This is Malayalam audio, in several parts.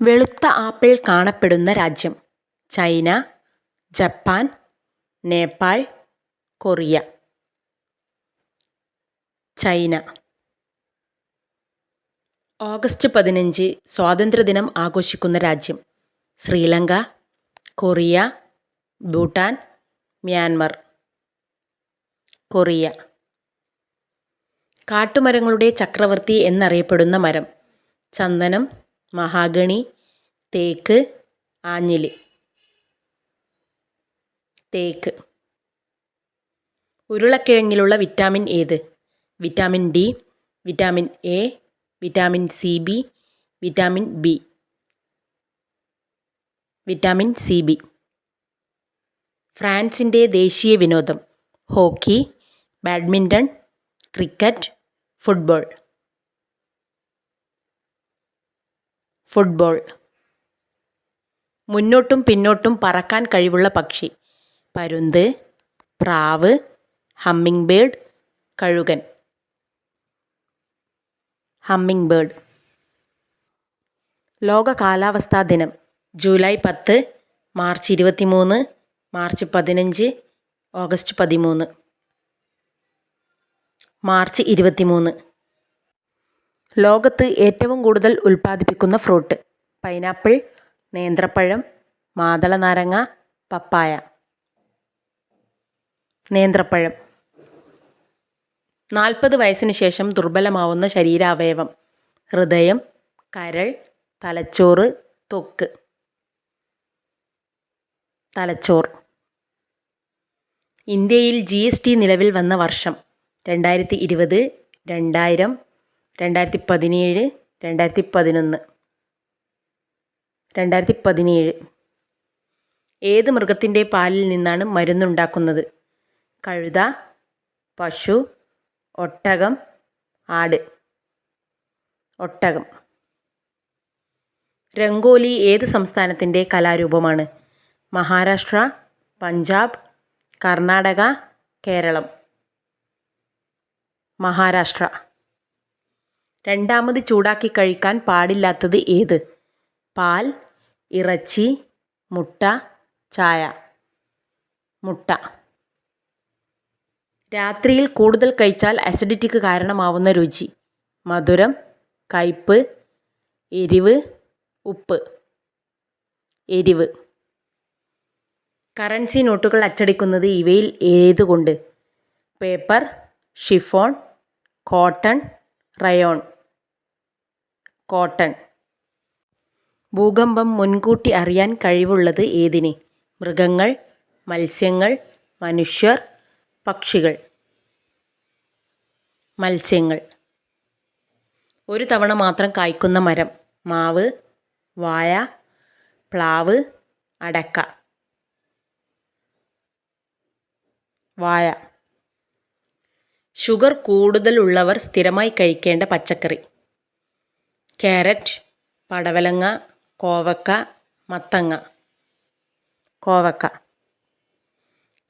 വെളുത്ത ആപ്പിൾ കാണപ്പെടുന്ന രാജ്യം. China Japan Nepal Korea. China. August പതിനഞ്ച് സ്വാതന്ത്ര്യദിനം ആഘോഷിക്കുന്ന രാജ്യം. Sri Lanka Korea Bhutan Myanmar. Korea. കാട്ടുമരങ്ങളുടെ ചക്രവർത്തി എന്നറിയപ്പെടുന്ന മരം. ചന്ദനം മഹാഗണി തേക്ക് ആഞ്ഞിലി. തേക്ക്. ഉരുളക്കിഴങ്ങിലുള്ള വിറ്റാമിൻ ഏത്? Vitamin D vitamin A vitamin C B vitamin B. Vitamin C B. ഫ്രാൻസിന്റെ ദേശീയ വിനോദം. Hockey badminton cricket football. Football. മുന്നോട്ടും പിന്നോട്ടും പറക്കാൻ കഴിവുള്ള പക്ഷി. പരുന്ത് പ്രാവ് ഹമ്മിങ് ബേർഡ് കഴുകൻ. ഹമ്മിങ് ബേർഡ്. ലോക കാലാവസ്ഥാ ദിനം. ജൂലൈ പത്ത് മാർച്ച് ഇരുപത്തിമൂന്ന് മാർച്ച് പതിനഞ്ച് ഓഗസ്റ്റ് പതിമൂന്ന്. മാർച്ച് ഇരുപത്തിമൂന്ന്. ലോകത്ത് ഏറ്റവും കൂടുതൽ ഉൽപ്പാദിപ്പിക്കുന്ന ഫ്രൂട്ട് പൈനാപ്പിൾ നേന്ത്രപ്പഴം മാതള നാരങ്ങ പപ്പായ. നേന്ത്രപ്പഴം. നാൽപ്പത് വയസ്സിന് ശേഷം ദുർബലമാവുന്ന ശരീരാവയവം. ഹൃദയം കരൾ തലച്ചോറ് തൊക്ക്. തലച്ചോർ. ഇന്ത്യയിൽ ജി എസ് ടി നിലവിൽ വന്ന വർഷം രണ്ടായിരത്തി ഇരുപത് രണ്ടായിരം രണ്ടായിരത്തി പതിനേഴ് രണ്ടായിരത്തി പതിനൊന്ന് രണ്ടായിരത്തി പതിനേഴ് ഏത് മൃഗത്തിന്റെ പാലിൽ നിന്നാണ് മരുന്നുണ്ടാക്കുന്നത്? കഴുത പശു ഒട്ടകം ആട്. ഒട്ടകം. രംഗോലി ഏത് സംസ്ഥാനത്തിന്റെ കലാരൂപമാണ്? മഹാരാഷ്ട്ര പഞ്ചാബ് കർണാടക കേരളം. മഹാരാഷ്ട്ര. രണ്ടാമത് ചൂടാക്കി കഴിക്കാൻ പാടില്ലാത്തത് ഏത്? പാൽ ഇറച്ചി മുട്ട ചായ. മുട്ട. രാത്രിയിൽ കൂടുതൽ കഴിച്ചാൽ അസിഡിറ്റിക്ക് കാരണമാവുന്ന രുചി. മധുരം കയ്പ് എരിവ് ഉപ്പ്. എരിവ്. കറൻസി നോട്ടുകൾ അച്ചടിക്കുന്നത് ഇവയിൽ ഏതുകൊണ്ട്? Paper chiffon cotton rayon. Cotton. ഭൂകമ്പം മുൻകൂട്ടി അറിയാൻ കഴിവുള്ളത് ഏതിന്? മൃഗങ്ങൾ മത്സ്യങ്ങൾ മനുഷ്യർ പക്ഷികൾ. മത്സ്യങ്ങൾ. ഒരു തവണ മാത്രം കായ്ക്കുന്ന മരം. മാവ് വായ പ്ലാവ് അടക്ക. വായ. ഷുഗർ കൂടുതലുള്ളവർ സ്ഥിരമായി കഴിക്കേണ്ട പച്ചക്കറി. ക്യാരറ്റ് പടവലങ്ങ കോവക്ക മത്തങ്ങ. കോവക്ക.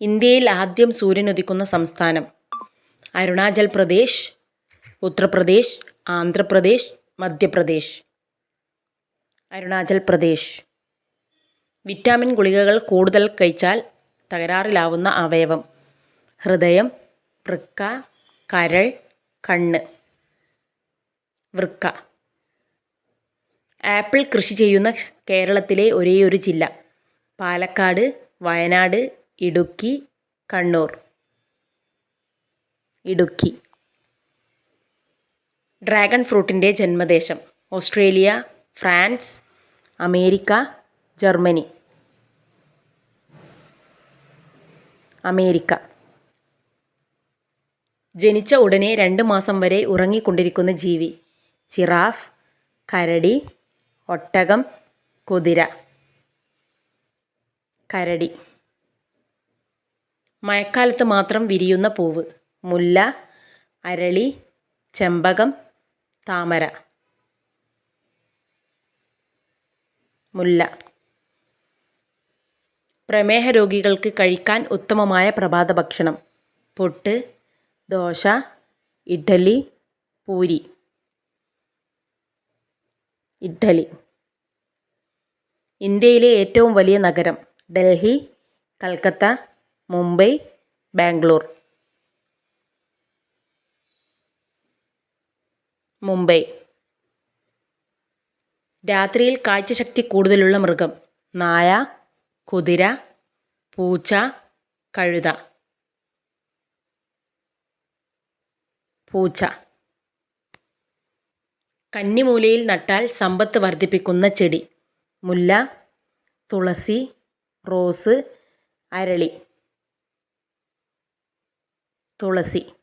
ഇന്ത്യയിൽ ആദ്യം സൂര്യൻ ഉദിക്കുന്ന സംസ്ഥാനം അരുണാചൽ പ്രദേശ് ഉത്തർപ്രദേശ് ആന്ധ്രാപ്രദേശ് മധ്യപ്രദേശ്. അരുണാചൽ പ്രദേശ്. വിറ്റാമിൻ ഗുളികകൾ കൂടുതൽ കഴിച്ചാൽ തകരാറിലാവുന്ന അവയവം. ഹൃദയം വൃക്ക കരൾ കണ്ണ്. വൃക്ക. ആപ്പിൾ കൃഷി ചെയ്യുന്ന കേരളത്തിലെ ഒരേയൊരു ജില്ല. പാലക്കാട് വയനാട് ഇടുക്കി കണ്ണൂർ. ഇടുക്കി. ഡ്രാഗൺ ഫ്രൂട്ടിന്റെ ജന്മദേശം. Australia France America Germany. America. ജനിച്ച ഉടനെ രണ്ട് മാസം വരെ ഉറങ്ങിക്കൊണ്ടിരിക്കുന്ന ജീവി. ചിറാഫ് കരടി ഒട്ടകം കുതിര. കരടി. മഴക്കാലത്ത് മാത്രം വിരിയുന്ന പൂവ്. മുല്ല അരളി ചെമ്പകം താമര. മുല്ല. പ്രമേഹ രോഗികൾക്ക് കഴിക്കാൻ ഉത്തമമായ പ്രഭാത ഭക്ഷണം. പുട്ട് ദോശ ഇഡ്ഡലി പൂരി. ഇഡ്ഡലി. ഇന്ത്യയിലെ ഏറ്റവും വലിയ നഗരം ഡൽഹി കൽക്കത്ത മുംബൈ ബാംഗ്ലൂർ. മുംബൈ. രാത്രിയിൽ കാഴ്ചശക്തി കൂടുതലുള്ള മൃഗം നായ കുതിര പൂച്ച കഴുത. പൂച്ച. കന്നിമൂലയിൽ നട്ടാൽ സമ്പത്ത് വർദ്ധിപ്പിക്കുന്ന ചെടി. മുല്ല തുളസി റോസ് അരളി. തുളസി.